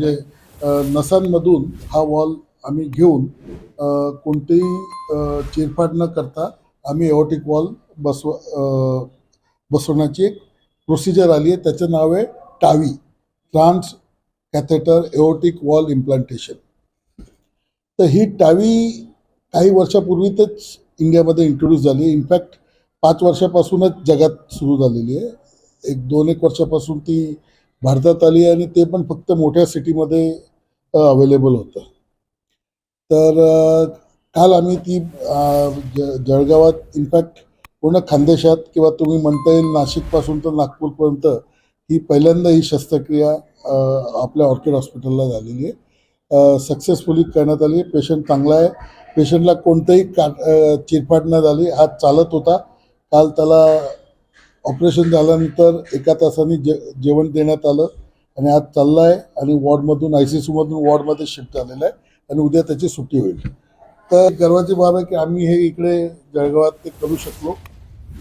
म्हणजे नसांमधून हा वॉल आम्ही घेऊन कोणतीही कोणतेही चिरफाड न करता आम्ही एओटिक वॉल बसव बसवण्याची एक प्रोसिजर आली आहे. त्याचं नाव आहे TAVI transcatheter aortic valve implantation तर ही टावी काही वर्षापूर्वीतच इंडियामध्ये इंट्रोड्यूस झाली इनफॅक्ट पाच वर्षापासूनच जगात सुरू झालेली आहे. एक दोन एक वर्षापासून ती भारतात आली आणि ते पण फक्त मोठ्या सिटीमध्ये अवेलेबल होतं. तर काल आम्ही ती ज जळगावात इनफॅक्ट पूर्ण खानदेशात किंवा तुम्ही म्हणता येईल नाशिकपासून तर नागपूरपर्यंत ही पहिल्यांदा ही शस्त्रक्रिया आपल्या ऑर्किड हॉस्पिटलला झालेली आहे. सक्सेसफुली करण्यात आली पेशंट चांगला आहे. पेशंटला कोणतंही का चिरफाट न झाली हात चालत होता. काल त्याला ऑपरेशन झाल्यानंतर एका तासाने जे जेवण देण्यात आलं आणि आज चालला आहे आणि वॉर्डमधून आय सी सीमधून वॉर्डमध्ये शिफ्ट झालेला आहे आणि उद्या त्याची सुट्टी होईल. तर गर्वाची बाब आहे की आम्ही हे इकडे जळगावात ते करू शकलो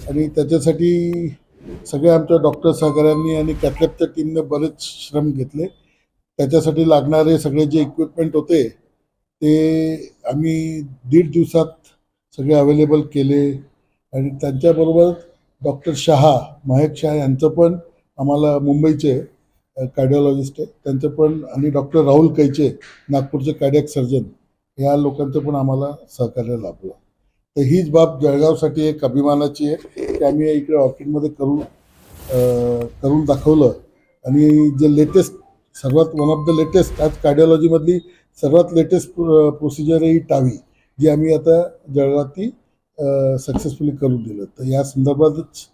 आणि त्याच्यासाठी सगळ्या आमच्या डॉक्टर सहकाऱ्यांनी आणि कॅथलॅबच्या टीमने बरेच श्रम घेतले. त्याच्यासाठी लागणारे सगळे जे इक्विपमेंट होते ते आम्ही दीड दिवसात सगळे अवेलेबल केले आणि त्यांच्याबरोबर डॉक्टर शहा महेक शहा यांचं पण आम्हाला मुंबईचे कार्डिओलॉजिस्ट आहे त्यांचं पण आणि डॉक्टर राहुल कैचे नागपूरचे कार्डियक सर्जन या लोकांचं पण आम्हाला सहकार्य लाभलं. तर हीच बाब जळगावसाठी एक अभिमानाची आहे. की आम्ही इकडे ऑर्किडमध्ये करून करून दाखवलं. आणि जे लेटेस्ट सर्वात वन ऑफ द लेटेस्ट आज कार्डिओलॉजीमधली सर्वात लेटेस्ट प्रोसिजर आहे ही टावी जी आम्ही आता जळगावात ती सक्सेसफुली करून दिलं. तर या संदर्भातच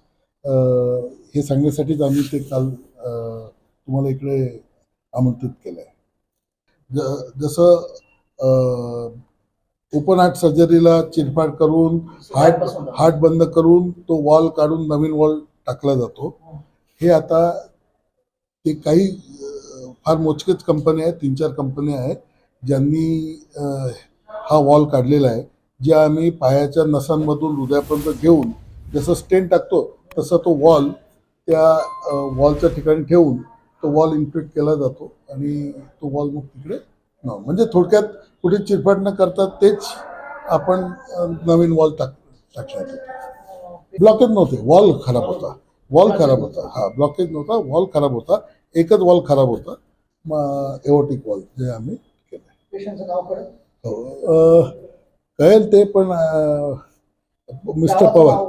हे सांगण्यासाठीच आम्ही ते काल तुम्हाला इकडे आमंत्रित केलं आहे ज जसं ओपन हार्ट सर्जरीला चिरफाड करून हार्ट हार्ट बंद करून तो वॉल काढून नवीन वॉल टाकला जातो. हे आता ते काही फार मोजकेच कंपन्या आहेत तीन चार कंपन्या आहेत ज्यांनी हा वॉल काढलेला आहे. जे आम्ही पायाच्या नसांमधून हृदयापर्यंत घेऊन जसं स्टेन टाकतो तसा तो वॉल त्या वॉलच्या ठिकाणी ठेवून तो वॉल इन्फेक्ट केला जातो आणि तो वॉल मग तिकडे न म्हणजे थोडक्यात कुठे चिरफाड न करता तेच आपण नवीन वॉल टाक टाकण्यात येतो. ब्लॉकेज नव्हते वॉल खराब होता वॉल खराब होता हा ब्लॉकेज नव्हता वॉल खराब होता एकच वॉल खराब होता एओटिक वॉल जे आम्ही केलं कळेल ते पण मिस्टर पवार.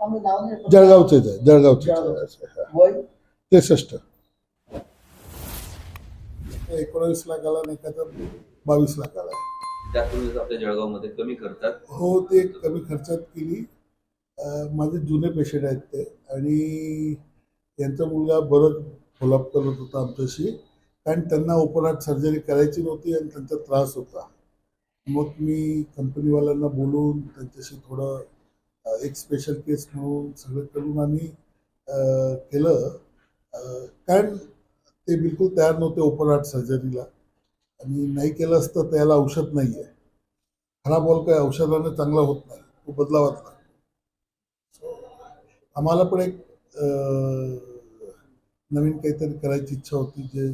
नाही जळगावचेच आहे जळगावचे. आहे. हा. वय त्रेसष्ट एकोणावीस लाखाला आणि एखादा बावीस लाखाला आहे. त्यापूर्वीच आपल्या जळगावमध्ये कमी करतात? हो ते कमी खर्चात केली. माझे जुने पेशंट आहेत ते. आणि यांचा मुलगा बरंच फॉलोअप करत होता आमच्याशी. कारण त्यांना ओपन हार्ट सर्जरी करायची नव्हती आणि त्यांचा त्रास होता. मग मी कंपनीवाल्यांना बोलून त्यांच्याशी थोडं एक स्पेशल केस म्हणून सगळं करून आम्ही केलं. कारण ते बिलकुल तयार नव्हते ओपन हार्ट सर्जरीला आणि नाही केलं असतं त्याला औषध नाही आहे खराब बॉल काय औषधाने चांगला होत नाही. तो बदलावाच लागतो. आम्हाला पण एक नवीन काहीतरी करायची इच्छा होती जे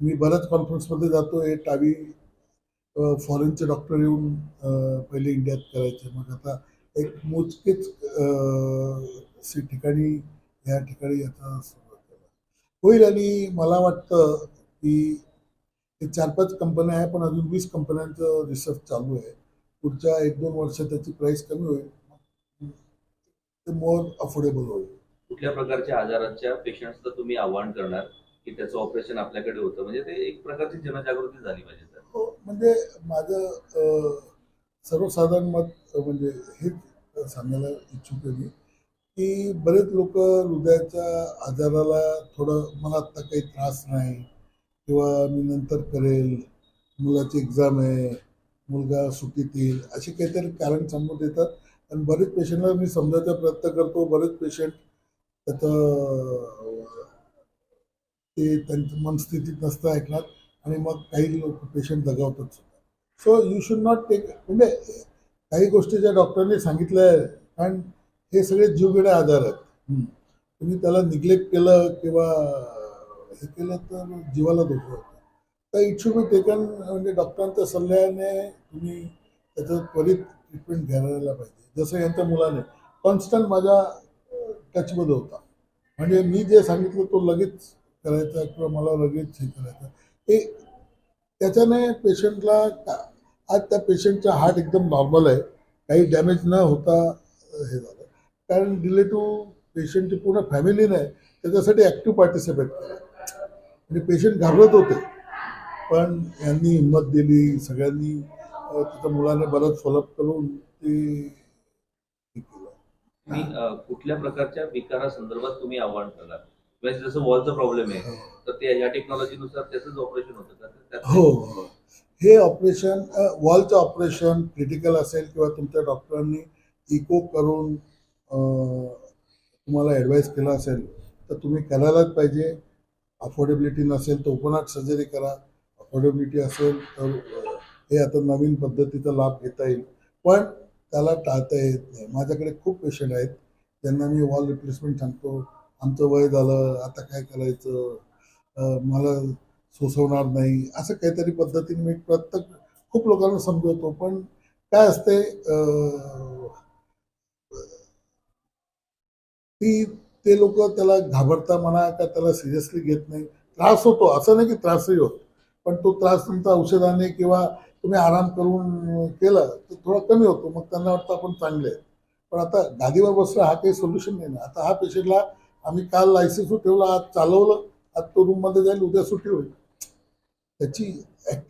मी बऱ्याच कॉन्फरन्समध्ये जातो हे टावी फॉरेनचे डॉक्टर येऊन पहिले इंडियात करायचे. मग आता एक मोजकेच ठिकाणी या ठिकाणी याचा सुरुवात केला होईल आणि मला वाटतं की हे चार पाच कंपन्या आहे पण अजून वीस कंपन्यांचं रिसर्च चालू आहे. पुढच्या एक दोन वर्ष त्याची प्राइस कमी होईल. ते मोर अफोर्डेबल होईल. कुठल्या प्रकारच्या आजाराच्या पेशंट्सचं तुम्ही आव्हान करणार की त्याचं ऑपरेशन आपल्याकडे होतं? म्हणजे ते एक प्रकारची जनजागृती झाली पाहिजे. म्हणजे माझं सर्वसाधारण मत म्हणजे हेच सांगायला इच्छुक आहे मी की बरेच लोक हृदयाच्या आजाराला थोडं मला आत्ता काही त्रास नाही किंवा मी नंतर करेल मुलाची एक्झाम आहे मुलगा सुटीत येईल असे काहीतरी कारण समोर देतात. आणि बरेच पेशंटला मी समजायचा प्रयत्न करतो. बरेच पेशंट त्याचं ते त्यांचं मनस्थितीत नसतं ऐकणार. आणि मग काही लोक patient दगावतात so you should not take म्हणजे काही गोष्टी ज्या डॉक्टरांनी सांगितल्या आहे कारण हे सगळे जीवघेणे आजार आहेत. तुम्ही त्याला निग्लेक्ट केलं किंवा हे केलं तर जीवाला धोका होतो. तर इट शुड बी टेकन म्हणजे डॉक्टरांच्या सल्ल्याने तुम्ही त्याचं त्वरित ट्रीटमेंट घ्यायला पाहिजे. जसं यांच्या मुलाने कॉन्स्टंट माझ्या टचमध्ये होता. म्हणजे मी जे सांगितलं तो लगेच करायचा किंवा मला लगेच हे करायचं. ते त्याच्याने पेशंटला आज त्या पेशंटचा हार्ट एकदम नॉर्मल आहे. काही डॅमेज न होता हे झालं. कारण रिलेटिव्ह पेशंटची पूर्ण फॅमिली नाही त्याच्यासाठी ॲक्टिव्ह पार्टिसिपेट केला. म्हणजे पेशंट घाबरत होते. पण यांनी हिंमत दिली सगळ्यांनी त्याच्या मुलाने बरंच फॉलोअप करून ते केलं. कुठल्या प्रकारच्या विकारासंदर्भात तुम्ही आव्हान करणार? म्हणजे जसं वॉलचा प्रॉब्लेम आहे तर ते या टेक्नॉलॉजीनुसार त्याचंच ऑपरेशन होतं का? हो हो. हे ऑपरेशन वॉलचं ऑपरेशन क्रिटिकल असेल किंवा तुमच्या डॉक्टरांनी इको करून तुम्हाला ॲडवाईस केला असेल तर तुम्ही करायलाच पाहिजे. अफोर्डेबिलिटी नसेल तर ओपन हार्ट सर्जरी करा. अफोर्डेबिलिटी असेल तर हे आता नवीन पद्धतीचा लाभ घेता येईल. पण त्याला टाळता येत नाही. माझ्याकडे खूप पेशंट आहेत. ज्यांना मी वॉल रिप्लेसमेंट सांगतो. आमचं वय झालं आता काय करायचं? मला सोसवणार नाही. असं काहीतरी पद्धतीने मी प्रत्येक खूप लोकांना समजवतो. पण काय असते ती ते लोक त्याला घाबरता म्हणा का त्याला सिरियसली घेत नाही. त्रास होतो. असं नाही की त्रासही होत. पण तो त्रास तुमचा औषधाने किंवा तुम्ही आराम करून केला तर थोडा कमी होतो. मग त्यांना वाटतं आपण चांगले आहे पण आता गादीवर बसलं हा काही सोल्युशन नाही ना. आता हा पेशंटला आम्ही काल लायसन्स ठेवला आज चालवलं. आज तो रूममध्ये जाईल उद्या सुट्टी होईल. त्याची